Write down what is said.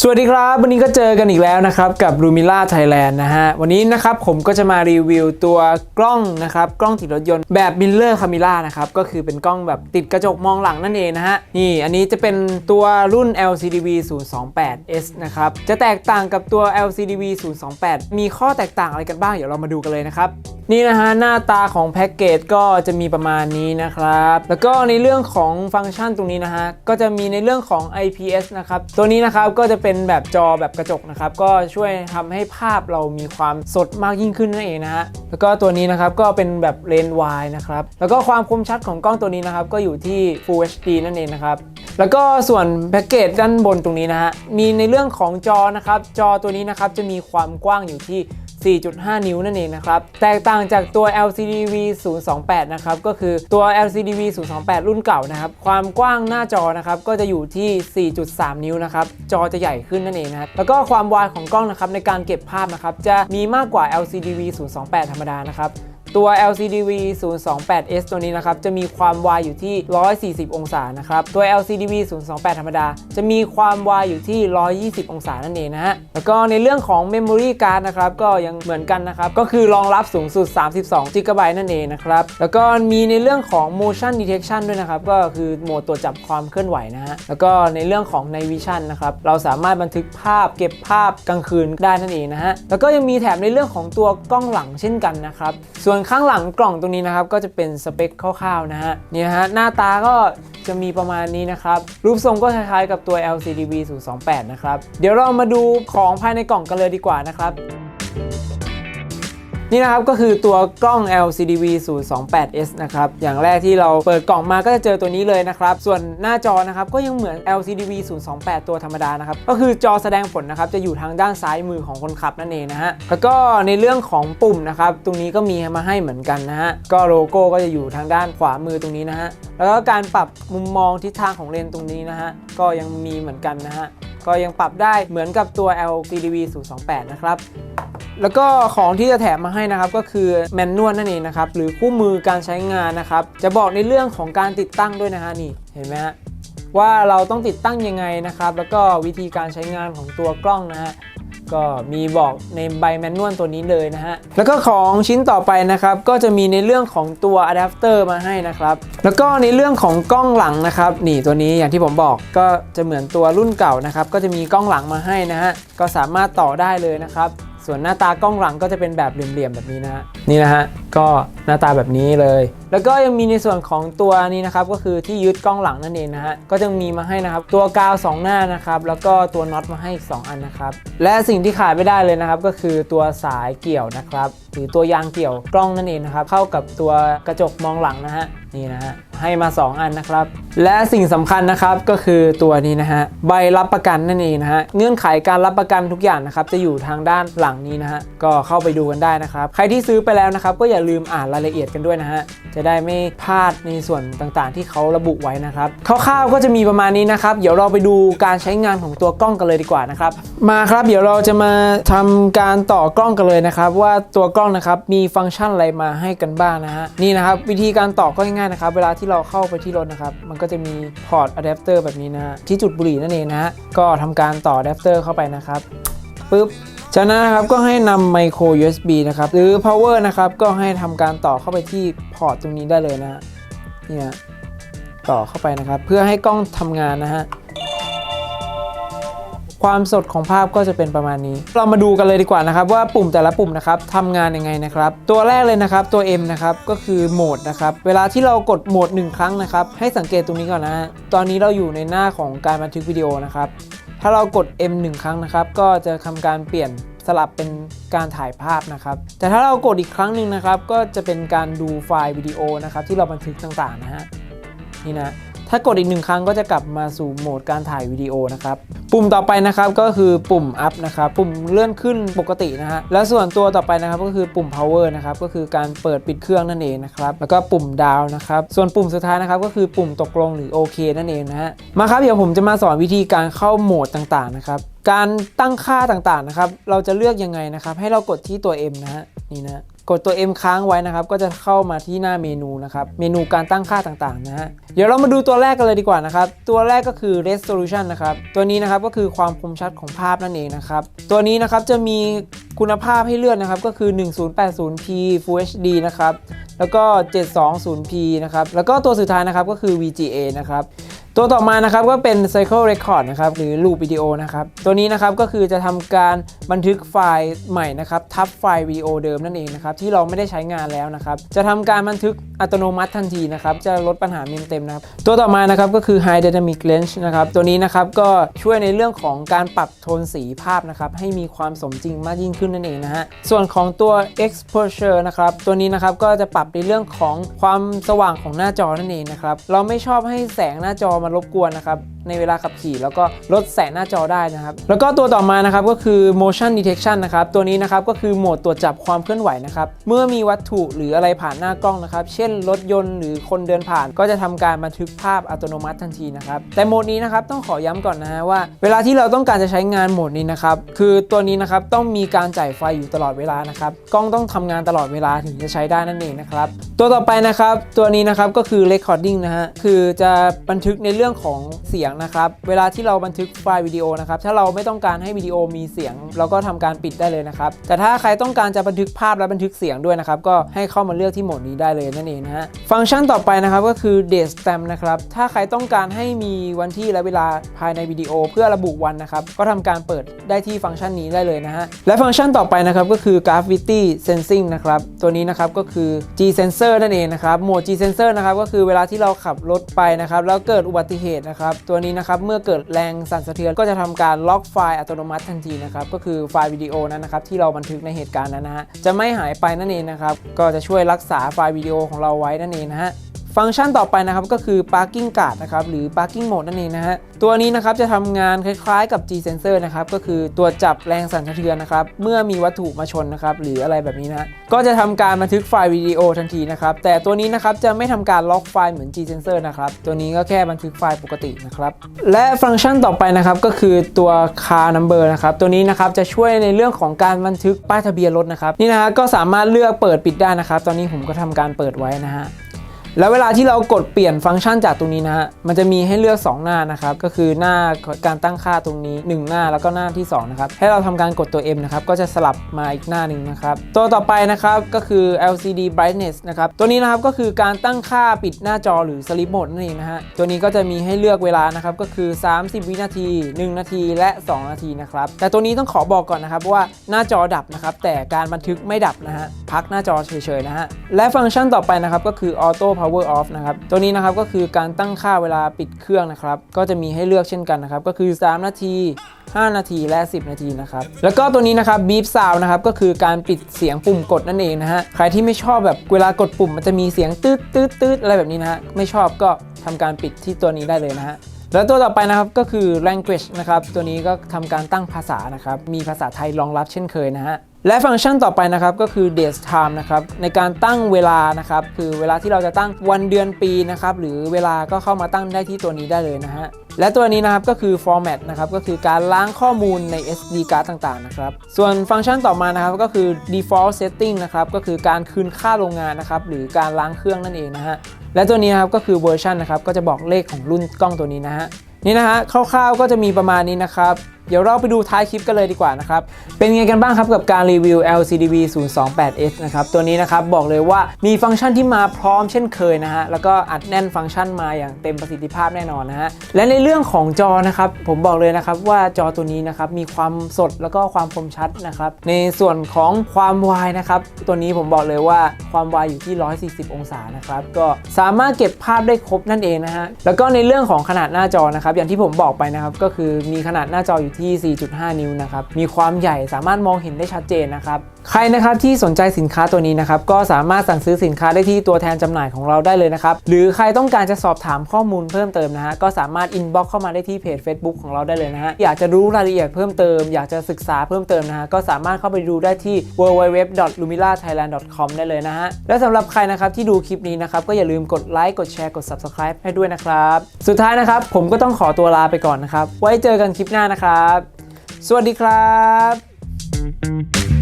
สวัสดีครับ วันนี้ก็เจอกันอีกแล้วนะครับกับ l u m i l a Thailand นะฮะ วันนี้นะครับผมก็จะมารีวิวตัวกล้องนะครับ กล้องติดรถยนต์แบบ Miller Camera นะครับ ก็คือเป็นกล้องแบบติดกระจกมองหลังนั่นเองนะฮะ นี่อันนี้จะเป็นตัวรุ่น LCDV 028S นะครับ จะแตกต่างกับตัว LCDV 028 มีข้อแตกต่างอะไรกันบ้าง เดี๋ยวเรามาดูกันเลยนะครับ นี่นะฮะหน้าตาของแพ็กเกจก็จะมีประมาณนี้นะครับ แล้วก็ในเรื่องของฟังก์ชันตรงนี้นะฮะก็จะมีในเรื่องของ IPS นะครับตัวนี้นะครับก็จะเป็นแบบจอแบบกระจกนะครับก็ช่วยทำให้ภาพเรามีความสดมากยิ่งขึ้นนั่นเองนะฮะแล้วก็ตัวนี้นะครับก็เป็นแบบเลนส์วายนะครับแล้วก็ความคมชัดของกล้องตัวนี้นะครับก็อยู่ที่ Full HD นั่นเองนะครับแล้วก็ส่วนแพ็กเกจด้านบนตรงนี้นะฮะมีในเรื่องของจอนะครับจอตัวนี้นะครับจะมีความกว้างอยู่ที่ 4.5 นิ้วนั่นเองนะครับ แตกต่างจากตัว LCDV 028นะครับ ก็คือตัว LCDV 028รุ่นเก่านะครับ ความกว้างหน้าจอนะครับ ก็จะอยู่ที่ 4.3 นิ้วนะครับ จอจะใหญ่ขึ้นนั่นเองนะครับ แล้วก็ความวายของกล้องนะครับในการเก็บภาพนะครับ จะมีมากกว่า LCDV 028ธรรมดานะครับ ตัว LCDV 028S ตัวนี้นะครับ จะมีความวายอยู่ที่ 140 องศานะครับ ตัว LCDV 028 ธรรมดา จะมีความวายอยู่ที่ 120 องศานั่นเองนะฮะ แล้วก็ในเรื่องของ Memory Card นะครับ ก็ยังเหมือนกันนะครับ ก็คือรองรับสูงสุด 32 GB นั่นเองนะครับ แล้วก็มีในเรื่องของ Motion Detection ด้วยนะครับ ก็คือโหมดตรวจจับความเคลื่อนไหวนะฮะ แล้วก็ในเรื่องของ Night Vision นะครับ เราสามารถบันทึกภาพเก็บภาพกลางคืนได้นั่นเองนะฮะ แล้วก็ยังมีแถมในเรื่องของตัวกล้องหลังเช่นกันนะครับ ส่วนข้างหลังกล่องตรงนี้นะครับก็จะเป็นสเปคคร่าวๆนะฮะนี่ฮะหน้าตาก็จะมีประมาณนี้นะครับ รูปทรงก็คล้ายๆกับตัว LCDV 028 นะครับ เดี๋ยวเรามาดูของภายในกล่องกันเลยดีกว่านะครับ นี่นะครับก็คือตัวกล้อง LCDV 028S นะครับ อย่างแรกที่เราเปิดกล่องมาก็จะเจอตัวนี้เลยนะครับ ส่วนหน้าจอนะครับก็ยังเหมือน LCDV 028 ตัวธรรมดานะครับ ก็คือจอแสดงผลนะครับ จะอยู่ทางด้านซ้ายมือของคนขับนั่นเองนะฮะ แล้วก็ในเรื่องของปุ่มนะครับ ตรงนี้ก็มีมาให้เหมือนกันนะฮะ ก็โลโก้ก็จะอยู่ทางด้านขวามือตรงนี้นะฮะ แล้วก็การปรับมุมมองทิศทางของเลนตรงนี้นะฮะ ก็ยังมีเหมือนกันนะฮะ ก็ยังปรับได้เหมือนกับตัว LCDV 028 นะครับ แล้วก็ของที่จะแถมมาให้นะครับก็คือแมนนวลนั่นเองนะครับหรือคู่มือการใช้งานนะครับจะบอกในเรื่องของการติดตั้งด้วยนะฮะนี่เห็นไหมฮะว่าเราต้องติดตั้งยังไงนะครับ แล้วก็วิธีการใช้งานของตัวกล้องนะฮะก็มีบอกในใบแมนนวลตัวนี้เลยนะฮะ แล้วก็ของชิ้นต่อไปนะครับ ก็จะมีในเรื่องของตัวอะแดปเตอร์มาให้นะครับ แล้วก็ในเรื่องของกล้องหลังนะครับ นี่ตัวนี้อย่างที่ผมบอกก็จะเหมือนตัวรุ่นเก่านะครับ ก็จะมีกล้องหลังมาให้นะฮะ ก็สามารถต่อได้เลยนะครับ ส่วนหน้าตากล้องหลังก็จะเป็นแบบเหลี่ยมๆแบบนี้นะฮะนี่นะฮะก็หน้าตาแบบนี้เลย แล้วก็ยังมีในส่วนของตัวนี้นะครับก็คือที่ยึดกล้องหลังนั่นเองนะฮะก็จะมีมาให้นะครับตัวกาว 2 หน้านะครับแล้วก็ตัวน็อตมาให้อีก 2 อันนะครับและสิ่งที่ขาดไม่ได้เลยนะครับก็คือตัวสายเกี่ยวนะครับหรือตัวยางเกี่ยวกล้องนั่นเองนะครับเข้ากับตัวกระจกมองหลังนะฮะ นี่นะฮะให้มา 2 อันนะครับ และสิ่งสำคัญนะครับก็คือตัวนี้นะฮะใบรับประกันนั่นเองนะฮะเงื่อนไขการรับประกันทุกอย่างนะครับจะอยู่ทางด้านหลังนี้นะฮะก็เข้าไปดูกันได้นะครับ ใครที่ซื้อไปแล้วนะครับก็อย่าลืมอ่านรายละเอียดกันด้วยนะฮะจะได้ไม่พลาดในส่วนต่างๆ ที่เขาระบุไว้นะครับคร่าวๆก็จะมีประมาณนี้นะครับเดี๋ยวเราไปดูการใช้งานของตัวกล้องกันเลยดีกว่านะครับมาครับเดี๋ยวเราจะมาทำการต่อกล้องกันเลยนะครับว่าตัวกล้องนะครับมีฟังก์ชันอะไรมาให้กันบ้างนะฮะนี่นะครับวิธีการต่อก็ง่ายๆนะครับ เวลาที่เราเข้าไปที่รถนะครับ มันก็จะมีพอร์ตอะแดปเตอร์แบบนี้นะฮะที่จุดบุหรี่นั่นเองนะฮะ ก็ทำการต่ออะแดปเตอร์เข้าไปนะครับปึ๊บจากนั้นนะครับก็ให้นำไมโคร USB นะครับ หรือ power นะครับ ก็ให้ทำการต่อเข้าไปที่พอร์ตตรงนี้ได้เลยนะฮะเนี่ยต่อเข้าไปนะครับ เพื่อให้กล้องทำงานนะฮะ ความสดของภาพก็จะเป็นประมาณนี้ เรามาดูกันเลยดีกว่านะครับ ว่าปุ่มแต่ละปุ่มนะครับทำงานยังไงนะครับ ตัวแรกเลยนะครับตัว M นะครับก็คือโหมดนะครับเวลาที่เรากดโหมด 1 ครั้งนะครับให้สังเกตตรงนี้ก่อนนะตอนนี้เราอยู่ในหน้าของการบันทึกวิดีโอนะครับถ้าเรากด M 1 ครั้งนะครับก็จะทำการเปลี่ยนสลับเป็นการถ่ายภาพนะครับ แต่ถ้าเรากดอีกครั้งหนึ่งนะครับ ก็จะเป็นการดูไฟล์วิดีโอนะครับที่เราบันทึกต่างๆนะฮะนี่นะ ถ้ากดอีกหนึ่งครั้งก็จะกลับมาสู่โหมดการถ่ายวิดีโอนะครับ ปุ่มต่อไปนะครับก็คือปุ่ม up นะครับ ปุ่มเลื่อนขึ้นปกตินะฮะ และส่วนตัวต่อไปนะครับก็คือปุ่ม power นะครับ ก็คือการเปิดปิดเครื่องนั่นเองนะครับ แล้วก็ปุ่ม down นะครับ ส่วนปุ่มสุดท้ายนะครับก็คือปุ่มตกลงหรือโอเคนั่นเองนะฮะ มาครับเดี๋ยวผมจะมาสอนวิธีการเข้าโหมดต่างๆนะครับ การตั้งค่าต่างๆนะครับ เราจะเลือกยังไงนะครับ ให้เรากดที่ตัว M นะฮะ นี่นะ กดตัว M ค้างไว้นะครับ ก็จะเข้ามาที่หน้าเมนูนะครับ เมนูการตั้งค่าต่างๆนะฮะ เดี๋ยวเรามาดูตัวแรกกันเลยดีกว่านะครับ ตัวแรกก็คือ resolution นะครับ ตัวนี้นะครับก็คือความคมชัดของภาพนั่นเองนะครับ ตัวนี้นะครับจะมีคุณภาพให้เลือกนะครับ ก็คือ 1080p Full HD นะครับ แล้วก็ 720p นะครับ แล้วก็ตัวสุดท้ายนะครับก็คือ VGA นะครับ ตัวต่อมานะครับก็เป็น Cycle Record นะครับหรือ Loop Video นะครับตัวนี้นะครับก็คือจะทำการบันทึกไฟล์ใหม่นะครับทับไฟล์วิดีโอเดิมนั่นเองนะครับที่เราไม่ได้ใช้งานแล้วนะครับจะทำการบันทึกอัตโนมัติทันทีนะครับจะลดปัญหาเมมเต็มนะครับตัวต่อมานะครับก็คือ High Dynamic Range นะครับตัวนี้นะครับก็ช่วยในเรื่องของการปรับโทนสีภาพนะครับให้มีความสมจริงมากยิ่งขึ้นนั่นเองนะฮะส่วนของตัว Exposure นะครับตัวนี้นะครับก็จะปรับในเรื่องของความสว่างของหน้าจอนั่นเองนะครับเราไม่ชอบให้แสงหน้าจอมารบกวนนะครับ ในเวลาขับขี่แล้วก็ลดแสงหน้าจอได้นะครับแล้วก็ตัวต่อมานะครับก็คือ motion detection นะครับตัวนี้นะครับก็คือโหมดตรวจจับความเคลื่อนไหวนะครับเมื่อมีวัตถุหรืออะไรผ่านหน้ากล้องนะครับเช่นรถยนต์หรือคนเดินผ่าน ก็จะทำการบันทึกภาพอัตโนมัติทันทีนะครับแต่โหมดนี้นะครับต้องขอย้ำก่อนนะฮะว่า เวลาที่เราต้องการจะใช้งานโหมดนี้นะครับคือตัวนี้นะครับต้องมีการจ่ายไฟอยู่ตลอดเวลานะครับกล้องต้องทำงานตลอดเวลาถึงจะใช้ได้นั่นเองนะครับตัวต่อไปนะครับตัวนี้นะครับก็คือ recording นะฮะคือจะบันทึกในเรื่องของเสียงนะครับ เวลาที่เราบันทึกไฟล์วิดีโอนะครับ ถ้าเราไม่ต้องการให้วิดีโอมีเสียง เราก็ทำการปิดได้เลยนะครับ แต่ถ้าใครต้องการจะบันทึกภาพและบันทึกเสียงด้วยนะครับ ก็ให้เข้ามาเลือกที่โหมดนี้ได้เลยนั่นเองนะฮะ ฟังก์ชันต่อไปนะครับก็คือ date stamp นะครับ ถ้าใครต้องการให้มีวันที่และเวลาภายในวิดีโอ เพื่อระบุวันนะครับ ก็ทำการเปิดได้ที่ฟังก์ชันนี้ได้เลยนะฮะ และฟังก์ชันต่อไปนะครับก็คือ gravity sensing นะครับ ตัวนี้นะครับก็คือ G sensor นั่นเองนะครับ โหมด G sensor นะครับก็คือเวลาที่เราขับรถไปนะครับแล้วเกิดอุบัติเหตุนะครับตัวนี้นะครับเมื่อเกิดแรงสั่นสะเทือนก็จะทำการล็อกไฟล์อัตโนมัติทันทีนะครับก็คือไฟล์วิดีโอนั้นนะครับที่เราบันทึกในเหตุการณ์นั้นนะฮะจะไม่หายไปนั่นเองนะครับก็จะช่วยรักษาไฟล์วิดีโอของเราไว้นั่นเองนะฮะ ฟังก์ชันต่อไปนะครับก็คือ parking guard นะครับหรือ parking mode นั่นเองนะฮะตัวนี้นะครับจะทำงานคล้ายๆกับ G sensor นะครับก็คือตัวจับแรงสั่นสะเทือนนะครับเมื่อมีวัตถุมาชนนะครับหรืออะไรแบบนี้นะฮะก็จะทำการบันทึกไฟล์วิดีโอทันทีนะครับแต่ตัวนี้นะครับจะไม่ทำการล็อกไฟล์เหมือน G sensor นะครับตัวนี้ก็แค่บันทึกไฟล์ปกตินะครับและฟังก์ชันต่อไปนะครับก็คือตัว car number นะครับตัวนี้นะครับจะช่วยในเรื่องของการบันทึกป้ายทะเบียนรถนะครับนี่นะฮะก็สามารถเลือกเปิดปิดได้นะครับ ตอนนี้ผมก็ทำการเปิดไว้นะฮะ แล้วเวลาที่เรากดเปลี่ยนฟังก์ชันจากตรงนี้นะฮะ มันจะมีให้เลือก 2 หน้านะครับ ก็คือหน้าการตั้งค่าตรงนี้ 1 หน้าแล้วก็หน้าที่2นะครับ ให้เราทำการกดตัว M นะครับ ก็จะสลับมาอีกหน้าหนึ่งนะครับ ตัวต่อไปนะครับก็คือ LCD brightness นะครับ ตัวนี้นะครับก็คือการตั้งค่าปิดหน้าจอหรือ sleep mode นั่นเองนะฮะ ตัวนี้ก็จะมีให้เลือกเวลานะครับก็คือ 30 วินาที 1 นาที และ 2 นาทีนะครับ แต่ตัวนี้ต้องขอบอกก่อนนะครับว่าหน้าจอดับนะครับแต่การบันทึกไม่ดับนะฮะพักหน้าจอเฉยๆนะฮะและฟังก์ชันต่อไปนะครับก็คือ auto power off นะครับตัวนี้นะครับก็คือการตั้งค่าเวลาปิดเครื่องนะครับก็จะมีให้เลือกเช่นกันนะครับก็คือ 3 นาที 5 นาทีและ 10 นาทีนะครับแล้วก็ตัวนี้นะครับ beep sound นะครับก็คือการปิดเสียงปุ่มกดนั่นเองนะฮะใครที่ไม่ชอบแบบเวลากดปุ่มมันจะมีเสียงตืดตืดตืดอะไรแบบนี้นะฮะไม่ชอบก็ทำการปิดที่ตัวนี้ได้เลยนะฮะแล้วตัวต่อไปนะครับก็คือ language นะครับตัวนี้ก็ทำการตั้งภาษานะครับมีภาษาไทยรองรับเช่นเคยนะฮะ และฟังก์ชันต่อไปนะครับก็คือ date time นะครับในการตั้งเวลานะครับคือเวลาที่เราจะตั้งวันเดือนปีนะครับหรือเวลาก็เข้ามาตั้งได้ที่ตัวนี้ได้เลยนะฮะและตัวนี้นะครับก็คือ format นะครับก็คือการล้างข้อมูลใน SD card ต่างๆนะครับส่วนฟังก์ชันต่อมานะครับก็คือ default setting นะครับก็คือการคืนค่าโรงงานนะครับหรือการล้างเครื่องนั่นเองนะฮะและตัวนี้นะครับก็คือเวอร์ชันนะครับก็จะบอกเลขของรุ่นกล้องตัวนี้นะฮะนี่นะฮะคร่าวๆก็จะมีประมาณนี้นะครับ เดี๋ยวเราไปดูท้ายคลิปกันเลยดีกว่านะครับ เป็นไงกันบ้างครับกับการรีวิว LCDV 028S นะครับตัวนี้นะครับบอกเลยว่ามีฟังก์ชันที่มาพร้อมเช่นเคยนะฮะแล้วก็อัดแน่นฟังก์ชันมาอย่างเต็มประสิทธิภาพแน่นอนนะฮะและในเรื่องของจอนะครับผมบอกเลยนะครับว่าจอตัวนี้นะครับมีความสดแล้วก็ความคมชัดนะครับในส่วนของความวายนะครับตัวนี้ผมบอกเลยว่าความวายอยู่ที่ 140 องศานะครับก็สามารถเก็บภาพได้ครบนั่นเองนะฮะแล้วก็ในเรื่องของขนาดหน้าจอนะครับอย่างที่ผมบอกไปนะครับก็คือมีขนาดหน้าจออยู่ที่ 4.5 นิ้วนะครับ มีความใหญ่สามารถมองเห็นได้ชัดเจนนะครับ ใครนะครับที่สนใจสินค้าตัวนี้นะครับก็สามารถสั่งซื้อสินค้าได้ที่ตัวแทนจำหน่ายของเราได้เลยนะครับหรือใครต้องการจะสอบถามข้อมูลเพิ่มเติมนะฮะก็สามารถอินบ็อกเข้ามาได้ที่เพจ Facebook ของเราได้เลยนะฮะอยากจะรู้รายละเอียดเพิ่มเติม อยากจะศึกษาเพิ่มเติมนะฮะก็สามารถเข้าไปดูได้ที่ www.lumilathailand.com ได้เลยนะฮะและสำหรับใครนะครับที่ดูคลิปนี้นะครับก็อย่าลืมกดไลค์กดแชร์กด subscribe ให้ด้วยนะครับสุดท้ายนะครับผมก็ต้องขอตัวลาไปก่อนนะครับไว้เจอกันคลิปหน้านะครับ สวัสดีครับ